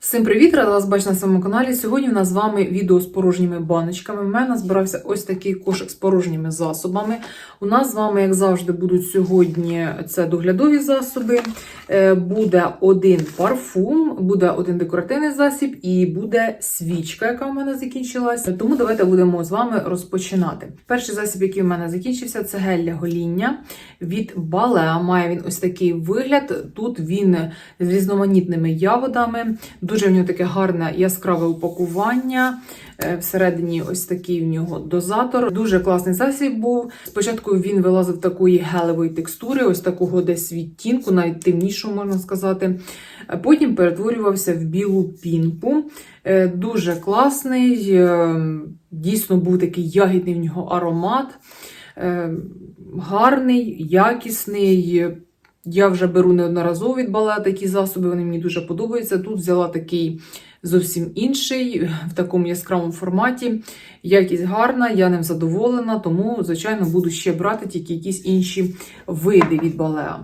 Всім привіт! Рада вас бачити на своєму каналі. Сьогодні у нас з вами відео з порожніми баночками. У мене збирався ось такий кошик з порожніми засобами. У нас з вами, як завжди, будуть сьогодні це доглядові засоби. Е, Буде один парфум, буде один декоративний засіб і буде свічка, яка в мене закінчилася. Тому давайте будемо з вами розпочинати. Перший засіб, який в мене закінчився, це гель для гоління від Балеа. Має він ось такий вигляд. Тут він з різноманітними ягодами. Дуже в нього таке гарне яскраве упакування. Е, Всередині ось такий в нього дозатор. Дуже класний засіб був. Спочатку він вилазив такої гелевої текстури, ось такого десь відтінку, навіть темнішого, можна сказати. Е, Потім перетворювався в білу пінку. Е, Дуже класний, дійсно був такий ягідний в нього аромат. Гарний, якісний. Я вже беру неодноразово від балета такі засоби, вони мені дуже подобаються. Тут взяла такий зовсім інший, в такому яскравому форматі. Якість гарна, я ним задоволена, тому, звичайно, буду ще брати тільки якісь інші види від балеа.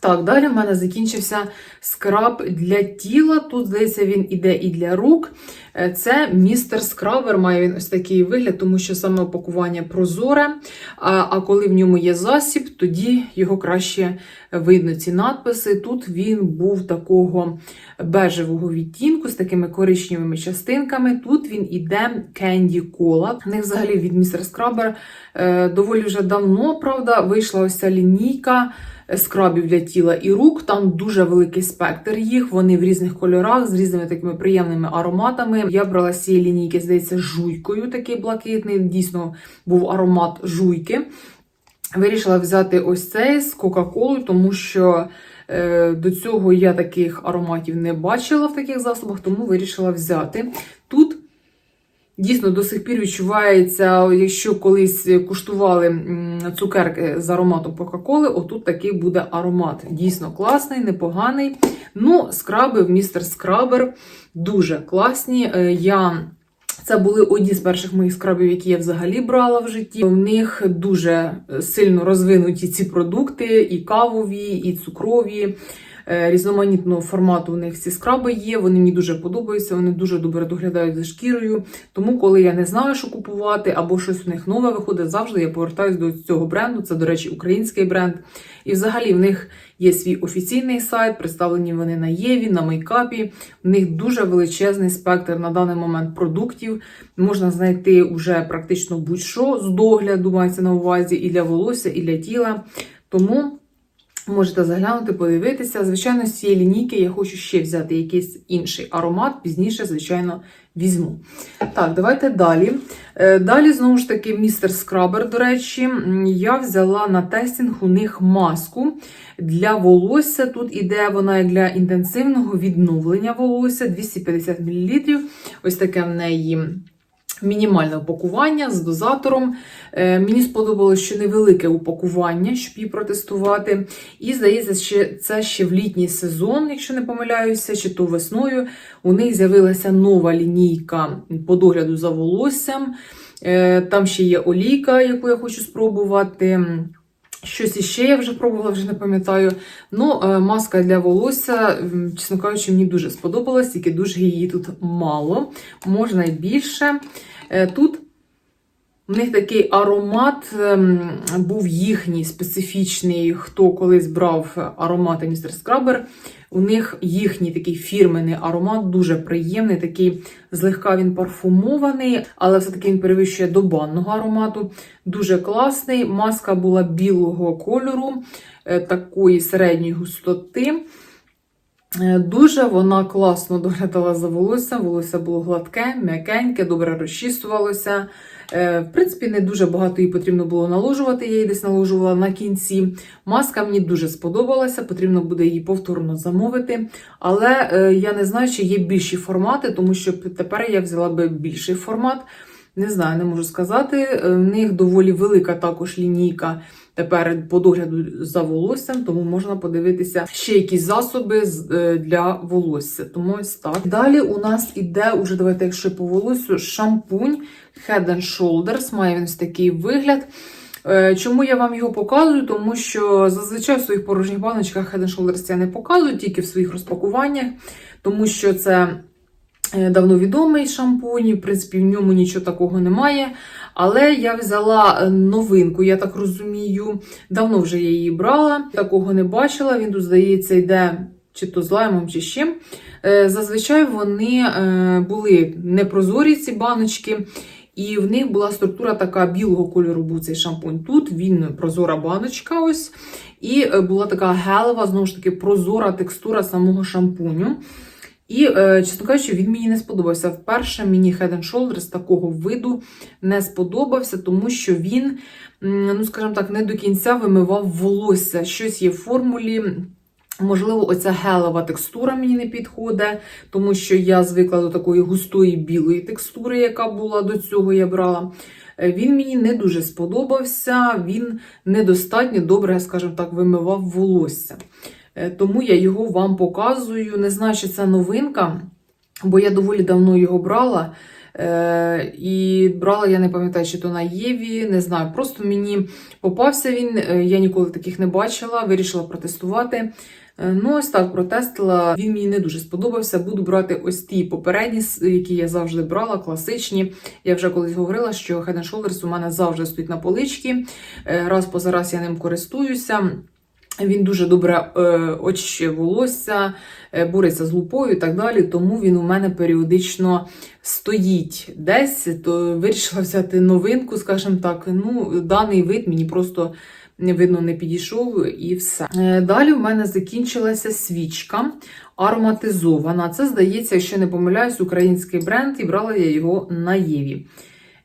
Так, далі в мене закінчився скраб для тіла. Тут, здається, він іде і для рук. Е, Це містер скрабер, має він ось такий вигляд, тому що саме опакування прозоре. А, коли в ньому є засіб, тоді його краще видно. Ці надписи. Тут він був такого бежевого відтінку з такими коричневими частинками. Тут він іде Candy Cola. В них взагалі від містер скрабер е, доволі вже давно, правда, вийшла ось ця лінійка скрабів для тіла і рук. Там дуже великий спектр їх. Вони в різних кольорах з різними такими приємними ароматами. Я брала з цієї лінійки, здається, жуйкою, такий блакитний. Дійсно був аромат жуйки. Вирішила взяти ось цей з Кока-Колою, тому що е, до цього я таких ароматів не бачила в таких засобах, тому вирішила взяти. Тут Дійсно, до сих пір відчувається, якщо колись куштували цукерки з ароматом Кока-Коли, отут такий буде аромат. Дійсно класний, непоганий. Ну, скраби в містер Скрабер дуже класні. Е, Я це були одні з перших моїх скрабів, які я взагалі брала в житті. В них дуже сильно розвинуті ці продукти, і кавові, і цукрові. Е, Різноманітного формату у них ці скраби є. Вони мені дуже подобаються, вони дуже добре доглядають за шкірою. Тому, коли я не знаю, що купувати, або щось у них нове виходить, завжди я повертаюся до цього бренду. Це, до речі, український бренд. І взагалі в них є свій офіційний сайт, представлені вони на Єві, на мейкапі. В них дуже величезний спектр на даний момент продуктів. Можна знайти вже практично будь-що з догляду, мається на увазі і для волосся, і для тіла. Тому. Можете заглянути, подивитися. Звичайно, з цієї лінійки я хочу ще взяти якийсь інший аромат, пізніше, звичайно, візьму. Так, давайте далі. Е, Далі, знову ж таки, містер Скрабер, до речі, я взяла на тестінг у них маску для волосся. Тут іде вона для інтенсивного відновлення волосся 250 мл. Ось таке в неї. Мінімальне упакування з дозатором. Е, мені сподобалось, що невелике упакування, щоб її протестувати. І, здається, ще, це ще в літній сезон, якщо не помиляюся, чи то весною. У них з'явилася нова лінійка по догляду за волоссям. Е, там ще є олійка, яку я хочу спробувати. Щось іще я вже пробувала, вже не пам'ятаю. Ну, е, маска для волосся, чесно кажучи, мені дуже сподобалась, тільки дуже її тут мало. Можна і більше. Е, Тут у них такий аромат ем, був їхній специфічний. Хто колись брав аромати містер Скрабер, у них їхній такий фірменний аромат, дуже приємний, такий злегка він парфумований, але все-таки він перевищує до банного аромату. Дуже класний. Маска була білого кольору, е, такої середньої густоти. Е, Дуже вона класно доглядала за волоссям. Волосся було гладке, м'якеньке, добре розчісувалося. Е, В принципі, не дуже багато її потрібно було наложувати. Я її десь наложувала на кінці. Маска мені дуже сподобалася, потрібно буде її повторно замовити. Але е, я не знаю, чи є більші формати, тому що тепер я взяла би більший формат. Не знаю, не можу сказати. Е, В них доволі велика також лінійка тепер по догляду за волоссям, тому можна подивитися ще якісь засоби е, для волосся. Тому ось так. Далі у нас іде, уже давайте, якщо по волосю, шампунь Head and Shoulders. Має він ось такий вигляд. Е, Чому я вам його показую? Тому що зазвичай в своїх порожніх баночках Head Shoulders я не показую, тільки в своїх розпакуваннях, тому що це давно відомий шампунь, в принципі, в ньому нічого такого немає. Але я взяла е, новинку, я так розумію. Давно вже я її брала, такого не бачила. Він тут, здається, йде чи то з лаймом, чи з чим. Е, Зазвичай вони е, були непрозорі, ці баночки. І в них була структура така білого кольору був цей шампунь. Тут він прозора баночка, ось. І е, була така гелева, знову ж таки, прозора текстура самого шампуню. І, е, чесно кажучи, він мені не сподобався. Вперше мені Head Shoulders такого виду не сподобався, тому що він, ну скажімо так, не до кінця вимивав волосся. Щось є в формулі. Можливо, оця гелева текстура мені не підходить, тому що я звикла до такої густої білої текстури, яка була до цього, я брала. Е, Він мені не дуже сподобався, він недостатньо добре, скажімо так, вимивав волосся. Е, Тому я його вам показую. Не знаю, чи це новинка, бо я доволі давно його брала. Е, І брала, я не пам'ятаю, чи то на Єві, не знаю. Просто мені попався він, е, я ніколи таких не бачила, вирішила протестувати. Ну, ось так протестила. Він мені не дуже сподобався. Буду брати ось ті попередні, які я завжди брала, класичні. Я вже колись говорила, що Head Shoulders у мене завжди стоїть на поличці. Раз поза раз я ним користуюся. Він дуже добре е, очищує волосся, е, бореться з лупою і так далі. Тому він у мене періодично стоїть десь. То вирішила взяти новинку, скажімо так. Ну, даний вид мені просто видно не підійшов і все. Е, Далі в мене закінчилася свічка ароматизована. Це, здається, якщо не помиляюсь, український бренд, і брала я його на Єві.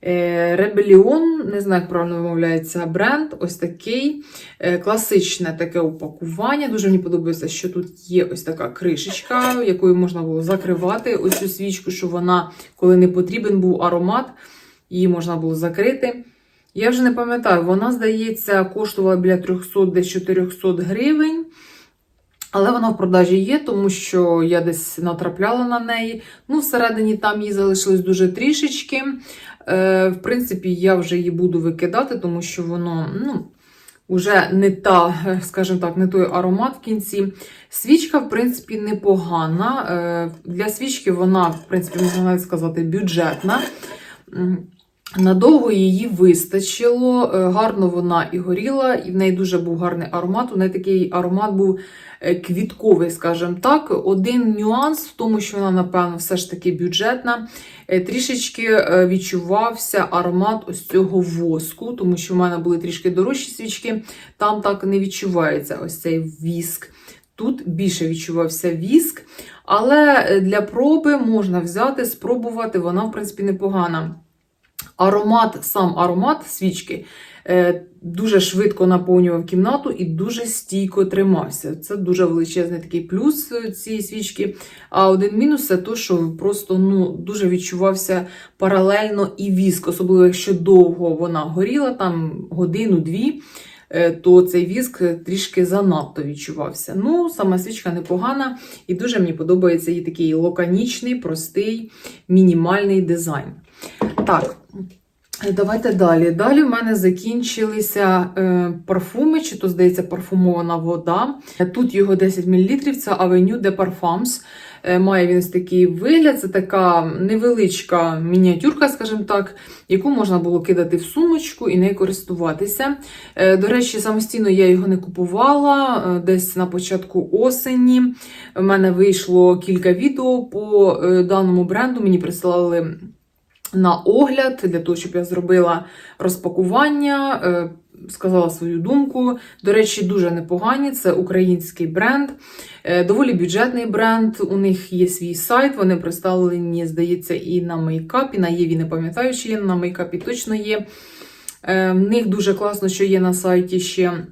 Ребеліон, не знаю, як правильно вимовляється бренд, ось такий е, класичне таке упакування. Дуже мені подобається, що тут є ось така кришечка, якою можна було закривати ось цю свічку, що вона, коли не потрібен був аромат, її можна було закрити. Я вже не пам'ятаю, вона, здається, коштувала біля 300 десь 400 гривень. Але вона в продажі є, тому що я десь натрапляла на неї. Ну, всередині там її залишилось дуже трішечки. Е, в принципі, я вже її буду викидати, тому що воно, ну, вже не та, скажімо так, не той аромат в кінці. Свічка, в принципі, непогана. Е, для свічки вона, в принципі, можна навіть сказати, бюджетна. Надовго її вистачило, е, гарно вона і горіла, і в неї дуже був гарний аромат. У неї такий аромат був е, квітковий, скажімо так. Один нюанс в тому, що вона, напевно, все ж таки бюджетна. Е, Трішечки відчувався аромат ось цього воску, тому що в мене були трішки дорожчі свічки, там так не відчувається ось цей віск. Тут більше відчувався віск, але для проби можна взяти, спробувати, вона, в принципі, непогана. Аромат, сам аромат свічки е, дуже швидко наповнював кімнату і дуже стійко тримався. Це дуже величезний такий плюс е, цієї свічки. А один мінус це то, що просто ну, дуже відчувався паралельно і віск, особливо якщо довго вона горіла, там годину-дві. е, То цей віск трішки занадто відчувався. Ну, сама свічка непогана, і дуже мені подобається її такий лаконічний, простий, мінімальний дизайн. Так, давайте далі. Далі в мене закінчилися е, парфуми, чи то, здається, парфумована вода. Тут його 10 мл, це Avenue de Parfums. Е, Має він такий вигляд, це така невеличка мініатюрка, скажімо так, яку можна було кидати в сумочку і нею користуватися. Е, До речі, самостійно я його не купувала десь на початку осені. У мене вийшло кілька відео по даному бренду. Мені присилали на огляд для того, щоб я зробила розпакування, е, сказала свою думку. До речі, дуже непогані. Це український бренд, е, доволі бюджетний бренд. У них є свій сайт. Вони представлені, здається, і на мейкапі. На Єві не пам'ятаю, чи є на мейкапі точно є. Е, В них дуже класно, що є на сайті ще.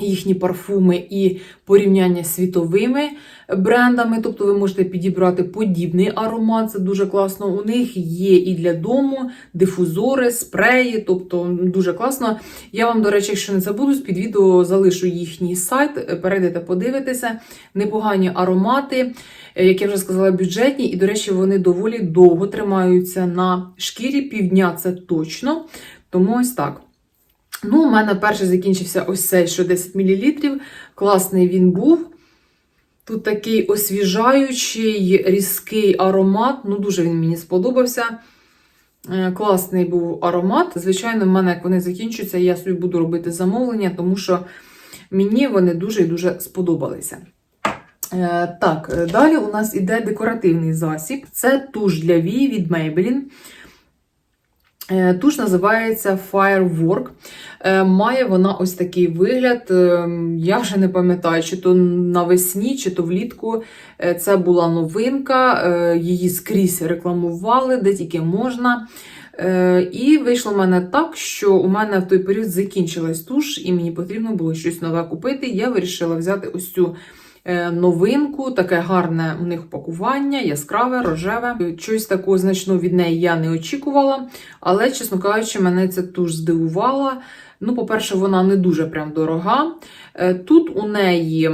Їхні парфуми і порівняння з світовими брендами, тобто ви можете підібрати подібний аромат, це дуже класно. У них є і для дому дифузори, спреї, тобто дуже класно. Я вам, до речі, якщо не забуду, під відео залишу їхній сайт, перейдете, подивитися. Непогані аромати, е, як я вже сказала, бюджетні, і, до речі, вони доволі довго тримаються на шкірі, півдня це точно. Тому ось так. Ну, у мене перший закінчився ось цей, що 10 мл. Класний він був. Тут такий освіжаючий, різкий аромат. Ну, дуже він мені сподобався. Е, Класний був аромат. Звичайно, в мене, як вони закінчуються, я собі буду робити замовлення, тому що мені вони дуже і дуже сподобалися. Е, Так, е, далі у нас іде декоративний засіб. Це туш для вій від Maybelline. Е, Туш називається Firework. Е, Має вона ось такий вигляд. Е, Я вже не пам'ятаю, чи то навесні, чи то влітку. Це була новинка, її скрізь рекламували, де тільки можна. І вийшло в мене так, що у мене в той період закінчилась туш, і мені потрібно було щось нове купити. Я вирішила взяти ось цю новинку, таке гарне у них пакування, яскраве, рожеве. Щось такого значного від неї я не очікувала, але, чесно кажучи, мене це туш здивувало. Ну, по-перше, вона не дуже прям дорога. Е, Тут у неї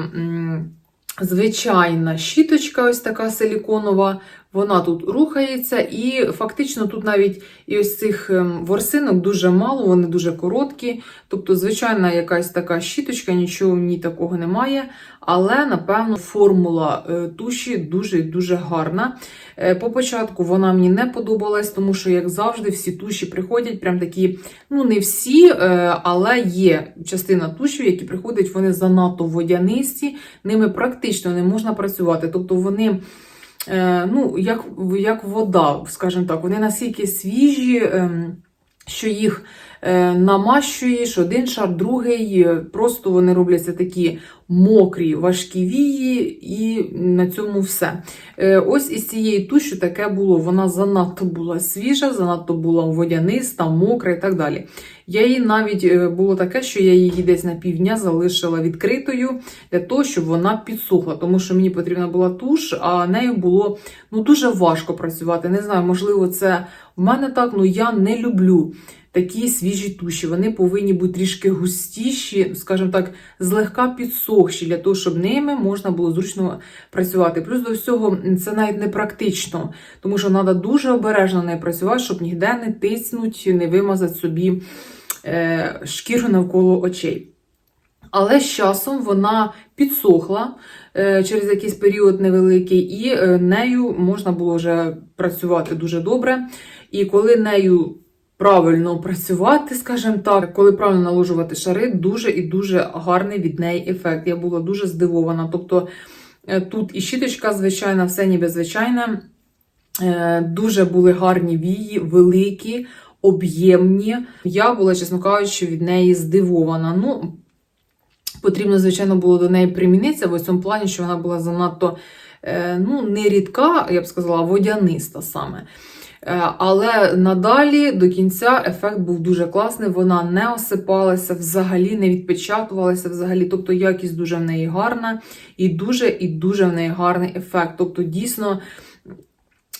звичайна щіточка, ось така силіконова. Вона тут рухається, і фактично тут навіть і ось цих ем, ворсинок дуже мало, вони дуже короткі. Тобто, звичайна якась така щіточка, нічого в ній такого немає. Але, напевно, формула е, туші дуже і дуже гарна. Е, По початку вона мені не подобалась, тому що, як завжди, всі туші приходять, прям такі, ну не всі, е, але є частина тушів, які приходять, вони занадто водянисті, ними практично не можна працювати. Тобто вони. Е, ну, як, як вода, скажімо так, вони настільки свіжі, ем, що їх намащуєш один шар, другий, е, просто вони робляться такі мокрі, важкі вії, і на цьому все. Е, Ось із цієї туші таке було. Вона занадто була свіжа, занадто була водяниста, мокра і так далі. Я її навіть е, було таке, що я її десь на півдня залишила відкритою для того, щоб вона підсохла, тому що мені потрібна була туш, а нею було ну дуже важко працювати. Не знаю, можливо, це в мене так, ну я не люблю. Такі свіжі туші, вони повинні бути трішки густіші, скажімо так, злегка підсохші, для того, щоб ними можна було зручно працювати. Плюс до всього, це навіть не практично, тому що треба дуже обережно нею працювати, щоб ніде не тиснуть, не вимазати собі е, шкіру навколо очей. Але з часом вона підсохла е, через якийсь період невеликий, і е, нею можна було вже працювати дуже добре. І коли нею правильно працювати, скажімо так, коли правильно наложувати шари, дуже і дуже гарний від неї ефект. Я була дуже здивована. Тобто е, тут і щіточка звичайна, все ніби звичайне. Е, Дуже були гарні вії, великі, об'ємні. Я була, чесно кажучи, від неї здивована. Ну, потрібно, звичайно, було до неї примінитися в цьому плані, що вона була занадто е, ну, не рідка, я б сказала, водяниста саме. Е, Але надалі до кінця ефект був дуже класний. Вона не осипалася, взагалі не відпечатувалася взагалі. Тобто якість дуже в неї гарна, і дуже і дуже в неї гарний ефект. Тобто, дійсно.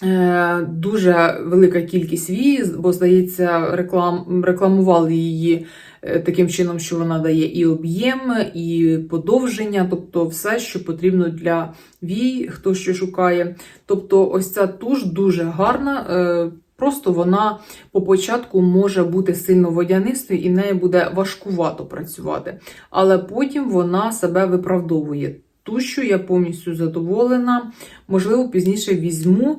е, Дуже велика кількість вії, бо, здається, реклам, рекламували її таким чином, що вона дає і об'єм, і подовження, тобто все, що потрібно для вій, хто що шукає. Тобто, ось ця туш дуже гарна. е, Просто вона по початку може бути сильно водянистою і нею буде важкувато працювати. Але потім вона себе виправдовує. Тушу я повністю задоволена. Можливо, пізніше візьму.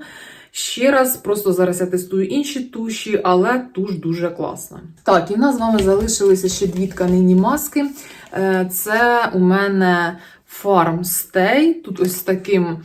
Ще раз, просто зараз я тестую інші туші, але туш дуже класна. Так, і в нас з вами залишилися ще дві тканинні маски. Е, Це у мене Farm Stay. Тут ось таким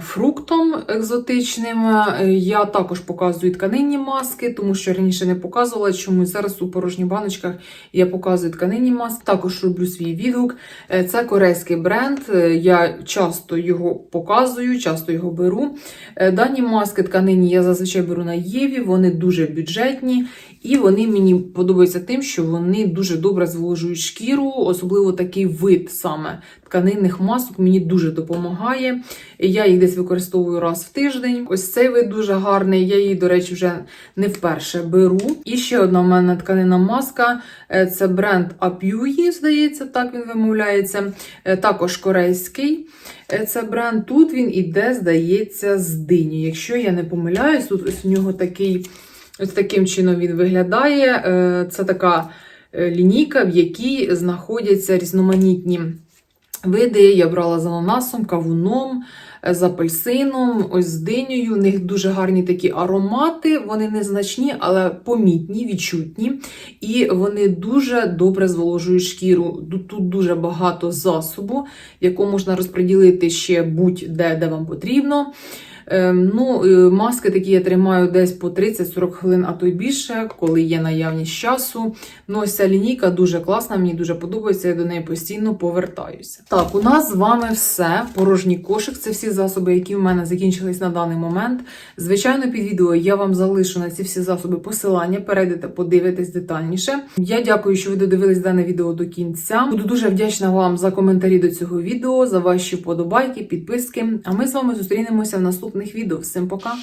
фруктом екзотичним. Е, Я також показую тканинні маски, тому що раніше не показувала, чому зараз у порожніх баночках я показую тканинні маски. Також роблю свій відгук. Е, Це корейський бренд. е, Я часто його показую, часто його беру. Е, Дані маски тканинні я зазвичай беру на Єві, вони дуже бюджетні. І вони мені подобаються тим, що вони дуже добре зволожують шкіру, особливо такий вид саме тканинних масок мені дуже допомагає. Я їх десь використовую раз в тиждень. Ось цей вид дуже гарний. Я її, до речі, вже не вперше беру. І ще одна в мене тканинна маска е, це бренд Apui, здається, так він вимовляється. Е, Також корейський. Е, Це бренд. Тут він іде, здається, з дині. Якщо я не помиляюсь, тут ось у нього такий. Ось таким чином він виглядає. Е, Це така е, лінійка, в якій знаходяться різноманітні види. Я брала з ананасом, кавуном, е, з апельсином, ось з динею. У них дуже гарні такі аромати. Вони незначні, але помітні, відчутні. І вони дуже добре зволожують шкіру. Тут тут дуже багато засобу, яку можна розподілити ще будь-де, де вам потрібно. Ем, Ну, е, маски такі я тримаю десь по 30-40 хвилин, а то й більше, коли є наявність часу. Ну, ось ця лінійка дуже класна, мені дуже подобається, я до неї постійно повертаюся. Так, у нас з вами все. Порожній кошик. Це всі засоби, які в мене закінчились на даний момент. Звичайно, під відео я вам залишу на ці всі засоби посилання. Перейдете, подивитесь детальніше. Я дякую, що ви додивились дане відео до кінця. Буду дуже вдячна вам за коментарі до цього відео, за ваші подобайки, підписки. А ми з вами зустрінемося в наступних відео. Всім пока!